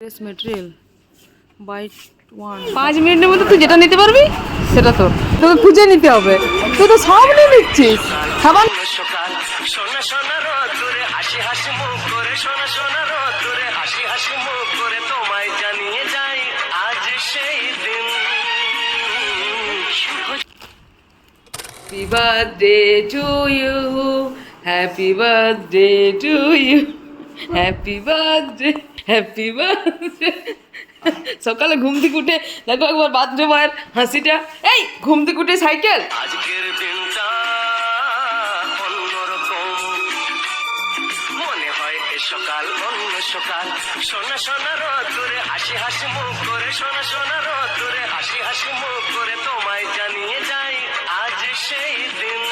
Dress material one পাঁচ মিনিটের মধ্যে তুই যেটা নিতে পারবি, সেটা তোর। তোকে খুঁজে নিতে হবে। তুই তো সব নিয়ে নিচ্ছিস। খাবার সকাল সোনা সোনা রোদ্দুরে হাসি হাসি মুখ করে সোনা সোনা হ্যাপি সকালে ঘুম থেকে উঠে দেখো একবার বাথরুম আর হাসিটা। এই ঘুম থেকে উঠে সাইকেল। আজকের দিনটা মনে হয় সকাল অন্য সকাল। সোনা সোনা রোদ্দুরে হাসি হাসি মুখ করে। সোনা সোনা রোদ্দুরে হাসি হাসি মুখ করে তোমায় জানিয়ে যাই আজ সেই দিন।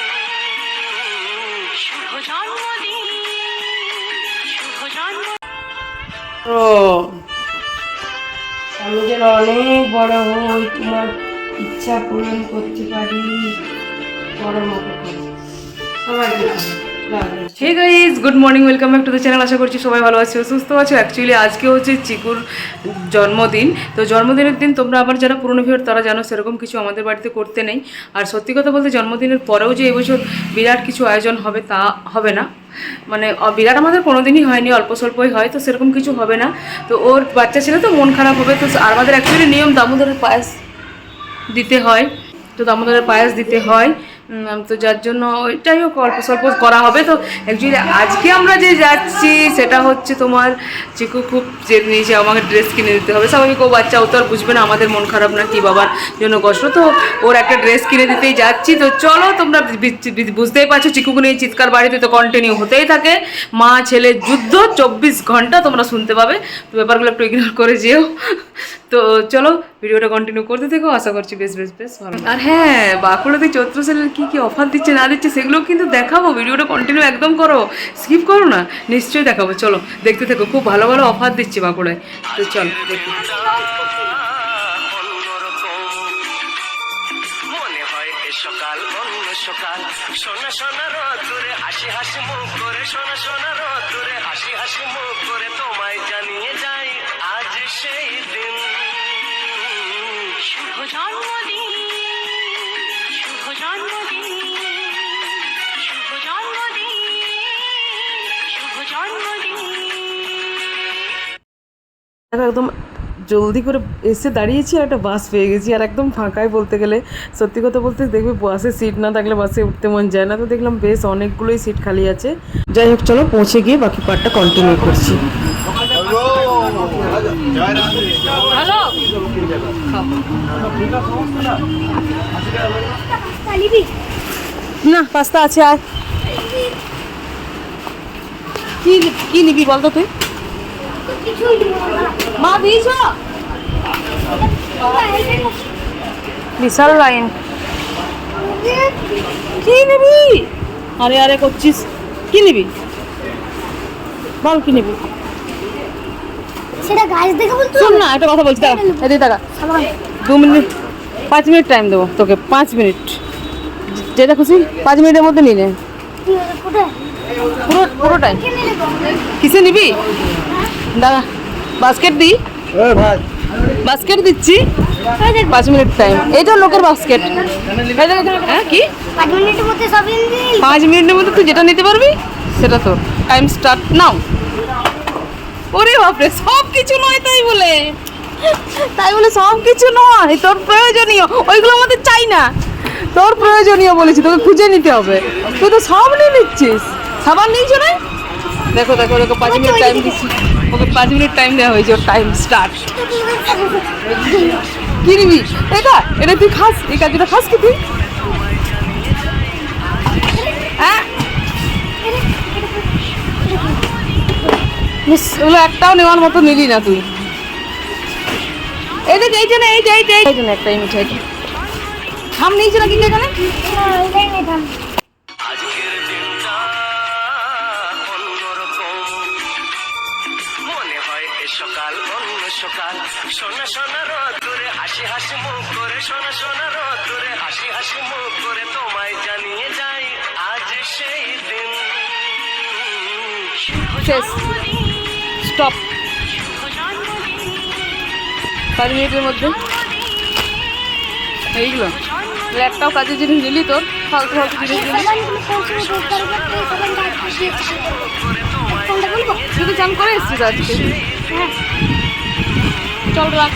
শুভ জন্মদিন। ও আমি যেন অনেক বড় হই, তোমার ইচ্ছা পূরণ করতে পারি। বড় মতো সবাইকে hey guys good morning welcome back to the channel আশা করছি সবাই ভালো আছো, সুস্থ আছো। অ্যাকচুয়ালি আজকে হচ্ছে চিকুর জন্মদিন। তো জন্মদিনের দিন তোমরা আবার যারা পুরনো ভিড় তারা জানো সেরকম কিছু আমাদের বাড়িতে করতে নেই। আর সত্যি কথা বলতে, জন্মদিনের পরেও যে এবছর বিরাট কিছু আয়োজন হবে তা হবে না। মানে বিরাট আমাদের কোনোদিনই হয়নি, অল্প স্বল্পই হয়, তো সেরকম কিছু হবে না। তো ওর বাচ্চা ছেলে তো মন খারাপ হবে, তো আর আমাদের অ্যাকচুয়ালি নিয়ম দামোদরের পায়েস দিতে হয়। তো দামোদরের পায়েস দিতে হয়। তো যার জন্য ওইটাই হোক, অল্প স্বল্প করা হবে। তো অ্যাকচুয়ালি আজকে আমরা যে যাচ্ছি, সেটা হচ্ছে তোমার চিকু খুব জেদ নিয়েছে, আমাকে ড্রেস কিনে দিতে হবে। স্বাভাবিক, ও বাচ্চা, ও তো আর বুঝবে না, আমাদের মন খারাপ না, কি বাবার জন্য কষ্ট। তো ওর একটা ড্রেস কিনে দিতেই যাচ্ছি। তো চলো, তোমরা বুঝতেই পারছ, চিকুকে নিয়ে চিৎকার বাড়িতে তো কন্টিনিউ হতেই থাকে। মা, ছেলে, যুদ্ধ, চব্বিশ ঘণ্টা তোমরা শুনতে পাবে। তো ব্যাপারগুলো একটু ইগনোর করে যেও। তো চলো, ভিডিওটা কন্টিনিউ করতে থেকো। আশা করছি বেশ বেশ বেশ ভালো আর হ্যাঁ বাঁকুড়াতে চৈত্র সেলের কী কী অফার দিচ্ছে, না দিচ্ছে সেগুলো কিন্তু দেখাবো। ভিডিওটা কন্টিনিউ একদম করো। স্কিপ করো না, নিশ্চয়ই দেখাবো। চলো, দেখতে থাকো, খুব ভালো ভালো অফার দিচ্ছে বাঁকুড়ায়। তো চলো, দেখতে সকাল, অন্য সকাল। সোনা সোনা রোদ্দুরে হাসি মুখ করে, সোনা সোনা একদম জলদি করে এসে দাঁড়িয়েছি আর একটা বাস পেয়ে গেছি। আর একদম ফাঁকায় বলতে গেলে সত্যি কথা বলতে দেখবে বাসে সিট না থাকলে বাসে উঠতে মন যায় না। তো দেখলাম বেশ অনেকগুলোই সিট খালি আছে। যাই হোক চলো পৌঁছে গিয়ে বাকি পার্টটা কন্টিনিউ করছি। না পাস্তা আছে আর কি কি নিবি বলতো তুই? মা বিশাল লাইন। কি নিবি? আরে আরে করছিস। কি নিবি? বল কি নিবি? সেটা গাছ দেখে বলতো শোন না একটা কথা বলছি দাঁড়া। এদিকে দাঁড়া। দু মিনিট পাঁচ মিনিট টাইম দেবো তোকে পাঁচ মিনিট। যেটা খুশি পাঁচ মিনিটের মধ্যে নিয়ে নে। পুরো? পুরো টাইম কিসে নিবি? দাঁড়া বাস্কেট দিই? বাস্কেট দিচ্ছি? পাঁচ মিনিট টাইম এইটা লোকের বাস্কেট হ্যাঁ কি? পাঁচ মিনিটের মধ্যে তুই যেটা নিতে পারবি সেটা তোর। টাইম স্টার্ট নাও ওরে বাপরে সব কিছু নয় তাই বলে। তাই বলে সব কিছু নয় তোর প্রয়োজনীয়। ওইগুলো আমাদের চাই না। তোর প্রয়োজনীয় বলেছি তোকে খুঁজে নিতে হবে। তুই তো সব নিয়ে নিচ্ছিস। সাবান নিয়েছো না? দেখো দেখো দেখো পাঁচ মিনিট টাইম দিচ্ছি। ওকে পাঁচ মিনিট টাইম দেওয়া হয়েছে ওর টাইম স্টার্ট কি নিবি এটা এটা তুই খাস এই কাজটা খাস কি তুই হ্যাঁ ওগুলো একটাও নেওয়ার মতো নিলি না তুই এই দেখ এই যে এই যে এই জন্য একটাই মিঠাইটা থাম নিয়েছে নাকি এখানে শেষ। স্টপ। পাঁচ মিনিটের মধ্যে। এইগুলো একটাও কাজের জিনিস নিলি তোর, ফালতু ফালতু জিনিস নিলি। শুধু চান করে এসছিস আজকে? চল রাখ।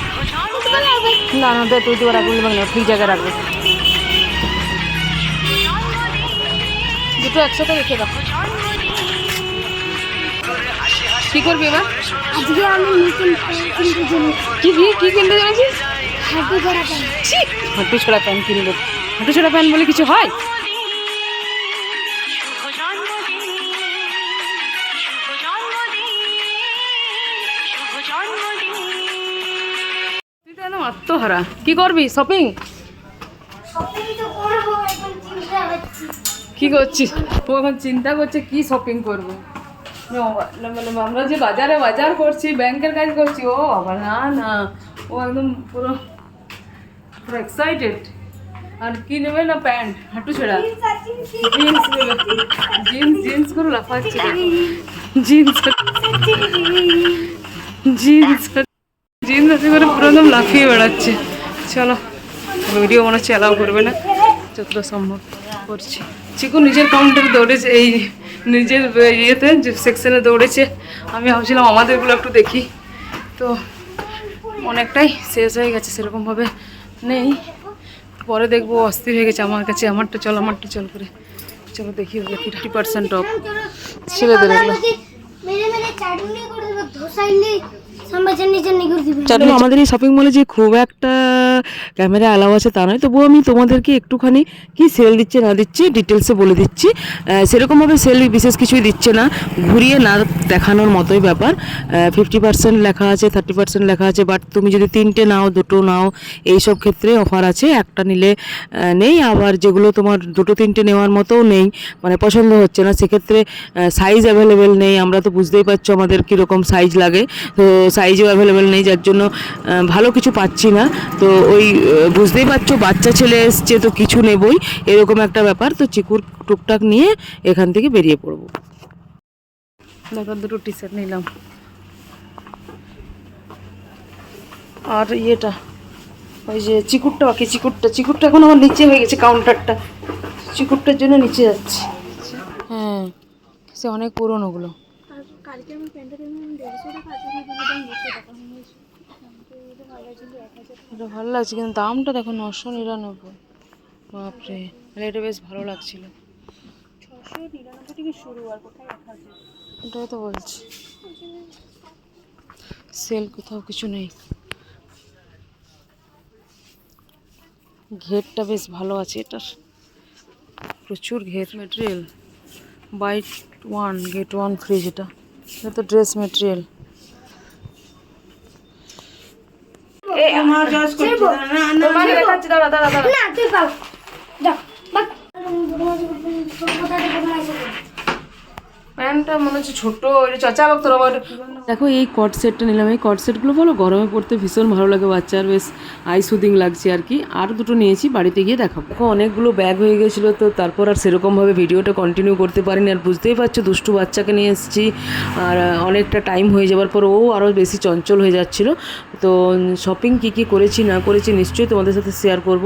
না না তুই দুবার রাখবি না ঠিক জায়গায় রাখব। দুটো একসাথে রেখে দাও। কি করবি এবার? আজকে আমি নতুন কিনতে জন্য কি কি কি কিনতে যাচ্ছিস হাঁটু ধরা পাই হাঁটু ছোড়া প্যান্ট কিনবো। হাঁটু ছোড়া প্যান্ট বলে কিছু হয়? আত্মহারা। কি করবি? শপিং? কি করছিস? ও এখন চিন্তা করছে কি শপিং করব? আমরা যে বাজারে বাজার করছি ব্যাংকের কাজ করছি ও বাবা না না ও একদম পুরো পুরো এক্সাইটেড আর কি নেবে না প্যান্ট? হাঁটু ছেঁড়া। জিন্স নেবে। জিন্স জিন্স করে লাফাচ্ছে। জিন্স জিন্স জিন্স আছে করে পুরো একদম লাফিয়ে বেড়াচ্ছে। চলো ভিডিও মনে হচ্ছে অ্যালাউ করবে না। যতটা সম্ভব করছি। চিকু নিজের কাউন্টারে দৌড়েছে এই নিজের ইয়েতে যে সেকশনে দৌড়েছে, আমি ভাবছিলাম আমাদেরগুলো একটু দেখি। তো অনেকটাই শেষ হয়ে গেছে, সেরকমভাবে নেই। পরে দেখব, অস্থির হয়ে গেছে আমার কাছে। আমারটা চল আমারটা চল করে। চলো দেখি ফিফটি পার্সেন্ট অফ ছেলেদের এগুলো চলো আমাদের এই শপিং মলে যে খুব একটা ক্যামেরা অ্যালাউ আছে তা নয় তবুও আমি তোমাদেরকে একটুখানি কি সেল দিচ্ছে না দিচ্ছে ডিটেলসে বলে দিচ্ছি। সেরকমভাবে সেল বিশেষ কিছুই দিচ্ছে না। ঘুরিয়ে না দেখানোর মতোই ব্যাপার। ফিফটি পার্সেন্ট লেখা আছে থার্টি পার্সেন্ট লেখা আছে বাট তুমি যদি তিনটে নাও দুটো নাও এই সব ক্ষেত্রে অফার আছে। একটা নিলে নেই। আবার যেগুলো তোমার দুটো তিনটে নেওয়ার মতোও নেই। মানে পছন্দ হচ্ছে না। সেক্ষেত্রে সাইজ অ্যাভেলেবেল নেই। আমরা তো বুঝতেই পারছ আমাদের কীরকম সাইজ লাগে। তো সাইজও অ্যাভেলেবেল নেই যার জন্য ভালো কিছু পাচ্ছি না। তো ওই বুঝতেই পারছ বাচ্চা ছেলে এসছে তো কিছু নেবই এরকম একটা ব্যাপার। তো চিকুর টুকটাক নিয়ে এখান থেকে বেরিয়ে পড়ব। দেখো দুটো টি শার্ট নিলাম। আর ইয়েটা ওই যে চিকুরটা বাকি চিকুরটা চিকুরটা এখন আমার নিচে হয়ে গেছে কাউন্টারটা চিকুরটার জন্য নিচে যাচ্ছি। হ্যাঁ সে অনেক পুরনো ওগুলো। কালকে আমি প্যান্টটা কিনলাম দেড়শো টাকা কিনলাম দুশো টাকা এটা ভালো লাগছে কিন্তু দামটা দেখো নশো নিরানব্বই। বাপরে তাহলে এটা বেশ ভালো লাগছিল। ছশো নিরানব্বই থেকে শুরু আর কোথায় রাখা আছে ওটাই তো বলছি। সেল কোথাও কিছু নেই। ঘেরটা বেশ ভালো আছে এটার প্রচুর ঘের। Material buy one get one free যেটা এটা তো ড্রেস মেটেরিয়াল দাঁড়া দাঁড়া দাঁড়া না তুই পাও যাও বাক কোথায় থেকে বানাইছো প্যান্টটা মনে হচ্ছে ছোট চাচা দেখো, এই কট সেটটা নিলাম। এই কট সেটগুলো বলো, গরমে পড়তে ভীষণ ভালো লাগে, বাচ্চার বেশ আই সুদিং লাগছে আর কি। আর দুটো নিয়েছি, বাড়িতে গিয়ে দেখাবো। দেখো, অনেকগুলো ব্যাগ হয়ে গেছিল, তো তারপর আর সেরকমভাবে ভিডিওটা কন্টিনিউ করতে পারিনি। আর বুঝতেই পারছ, দুষ্টু বাচ্চাকে নিয়ে এসেছি। আর অনেকটা টাইম হয়ে যাওয়ার পর ও আরও বেশি চঞ্চল হয়ে যাচ্ছিল। তো শপিং কী কী করেছি, না করেছি নিশ্চয়ই তোমাদের সাথে শেয়ার করব।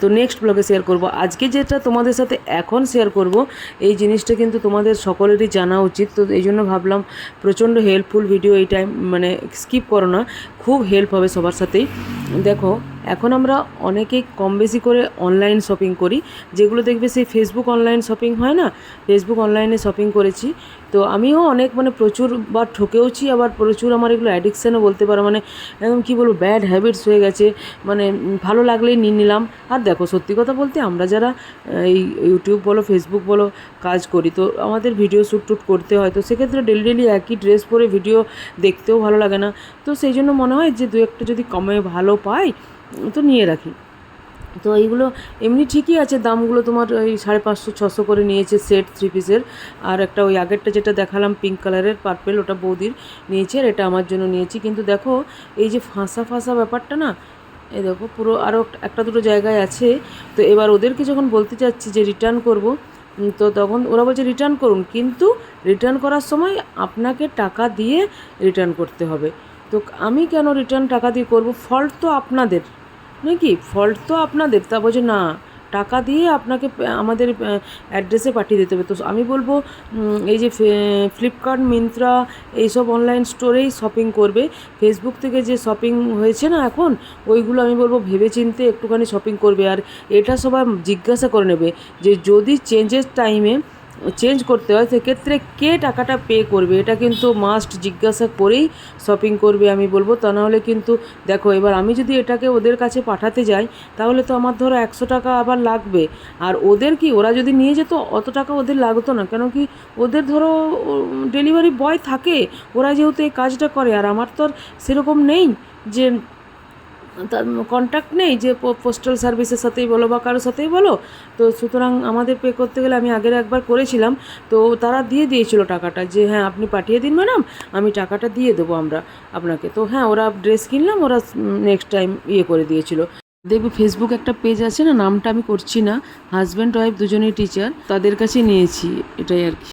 তো নেক্সট ব্লগে শেয়ার করব। আজকে যেটা তোমাদের সাথে এখন শেয়ার করব, এই জিনিসটা কিন্তু তোমাদের সকলেরই জানা উচিত। তো এই জন্য ভাবলাম, প্রচণ্ড হেল্পফুল ভিডিও এই টাইম মানে স্কিপ করো না, খুব হেল্প হবে সবার সাথেই। দেখো এখন আমরা অনেকেই কম বেশি করে অনলাইন শপিং করি। যেগুলো দেখবে সেই ফেসবুক অনলাইন শপিং হয় না? ফেসবুক অনলাইনে শপিং করেছি। তো আমিও অনেক মানে প্রচুর বার ঠকেওছি, আবার প্রচুর আমার এগুলো অ্যাডিকশানও বলতে পারো। মানে একদম কী বলব ব্যাড হ্যাবিটস হয়ে গেছে। মানে ভালো লাগলেই নিয়ে নিলাম। আর দেখো, সত্যি কথা বলতে আমরা যারা এই ইউটিউব বলো ফেসবুক বলো কাজ করি। তো আমাদের ভিডিও শ্যুট টুট করতে হয়। তো সেক্ষেত্রে ডেলি ডেলি একই ড্রেস পরে ভিডিও দেখতেও ভালো লাগে না। তো সেই জন্য মনে হয় যে দু একটা যদি কমে ভালো পাই, তো নিয়ে রাখি। তো এইগুলো এমনি ঠিকই আছে। দামগুলো তোমার ওই সাড়ে পাঁচশো, ছশো করে নিয়েছে সেট থ্রি পিসের আর একটা ওই আগেরটা যেটা দেখালাম পিঙ্ক কালারের পার্পেল ওটা বৌদির নিয়েছে আর এটা আমার জন্য নিয়েছি। কিন্তু দেখো, এই যে ফাঁসা ফাঁসা ব্যাপারটা না, এই দেখো পুরো আরও একটা দুটো জায়গায় আছে। তো এবার ওদেরকে যখন বলতে চাচ্ছি যে রিটার্ন করব তো তখন ওরা বলছে রিটার্ন করুন। কিন্তু রিটার্ন করার সময় আপনাকে টাকা দিয়ে রিটার্ন করতে হবে। তো আমি কেন রিটার্ন টাকা দিয়ে করব? ফল্ট তো আপনাদের। নাকি? ফল্ট তো আপনাদের। তা বলছে, না টাকা দিয়ে আপনাকে আমাদের অ্যাড্রেসে পাঠিয়ে দিতে হবে। তো আমি বলব এই যে ফ্লিপকার্ট মিন্ত্রা এইসব অনলাইন স্টোরেই শপিং করবে। ফেসবুক থেকে যে শপিং হয়েছে না এখন, ওইগুলো আমি বলব ভেবে চিনতে একটুখানি শপিং করবে। আর এটা সবাই জিজ্ঞাসা করে নেবে যে যদি চেঞ্জের টাইমে চেঞ্জ করতে হয়, সেক্ষেত্রে কে টাকাটা পে করবে? এটা কিন্তু মাস্ট জিজ্ঞাসা করেই শপিং করবে, আমি বলব। তা নাহলে কিন্তু, দেখো, এবার আমি যদি এটাকে ওদের কাছে পাঠাতে যাই, তাহলে তো আমার ধরো একশো টাকা আবার লাগবে। আর ওদের কি, ওরা যদি নিয়ে যেত, অত টাকা ওদের লাগতো না। কেন কি, ওদের ধরো ডেলিভারি বয় থাকে, ওরা যেহেতু এই কাজটা করে, আর আমার তো আর সেরকম নেই যে তার কন্ট্যাক্ট নেই যে পোস্টাল সার্ভিসের সাথেই বলো বা কারোর সাথেই বলো। তো সুতরাং আমাদের পে করতে গেলে আমি আগের একবার করেছিলাম। তো তারা দিয়ে দিয়েছিল টাকাটা যে হ্যাঁ আপনি পাঠিয়ে দিন ম্যাডাম, আমি টাকাটা দিয়ে দেবো আমরা আপনাকে। তো হ্যাঁ ওরা ড্রেস কিনলাম, ওরা নেক্সট টাইম ইয়ে করে দিয়েছিল। দেখবে ফেসবুক একটা পেজ আছে না, নামটা আমি করছি না। হাজব্যান্ড ওয়াইফ দুজনেই টিচার তাদের কাছে নিয়েছি এটাই আর কি।